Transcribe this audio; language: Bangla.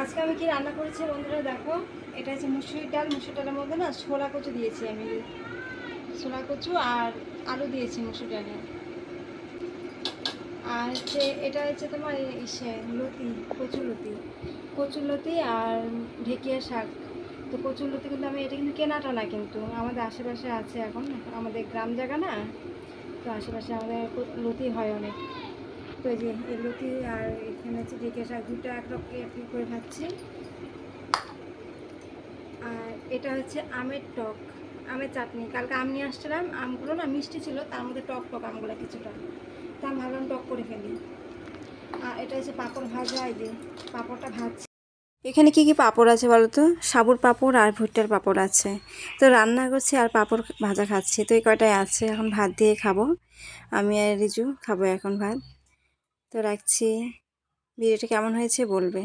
আজকে আমি কি রান্না করেছি বন্ধুরা দেখো? এটা হচ্ছে মুসুরির ডাল। মুসুর ডালের মধ্যে না ছোলা কচু দিয়েছি আমি। ছোলা কচু আর আলু দিয়েছি মুসুর ডালে। আর হচ্ছে এটা হচ্ছে তোমার ইসে লতি কচু লতি। কচু লতি আর ঢেকিয়া শাক। তো কচুর লতি কিন্তু আমি, এটা কিন্তু কেনাটা না কিন্তু। আমাদের আশেপাশে আছে এখন, আমাদের গ্রাম জায়গা না। তো আশেপাশে আমাদের লতি হয় অনেক। তো এই যে এই লতি আর এখানে হচ্ছে ঢেকে শাক দুটো এক রকম এক করে খাচ্ছি আর এটা হচ্ছে আমের টক, আমের চাটনি। কালকে আম নিয়ে আসছিলাম, আমগুলো না মিষ্টি ছিল, তার মধ্যে টক টক আমগুলো কিছুটা। তা আমি ভাবলাম টক করে ফেলি। আর এটা হচ্ছে পাঁপড় ভাজা, এই যে পাঁপড়টা ভাজছি। এখানে কি কি পাঁপড় আছে বলো তো? সাবুর পাঁপড় আর ভুট্টার পাঁপড় আছে। তো রান্না করছি আর পাঁপড় ভাজা খাচ্ছি। তো এই কয়টাই আছে? এখন ভাত দিয়ে খাব। আমি আর রিজু খাব এখন ভাত। তো রাখছি। ভিডিওটা কেমন হয়েছে বলবে?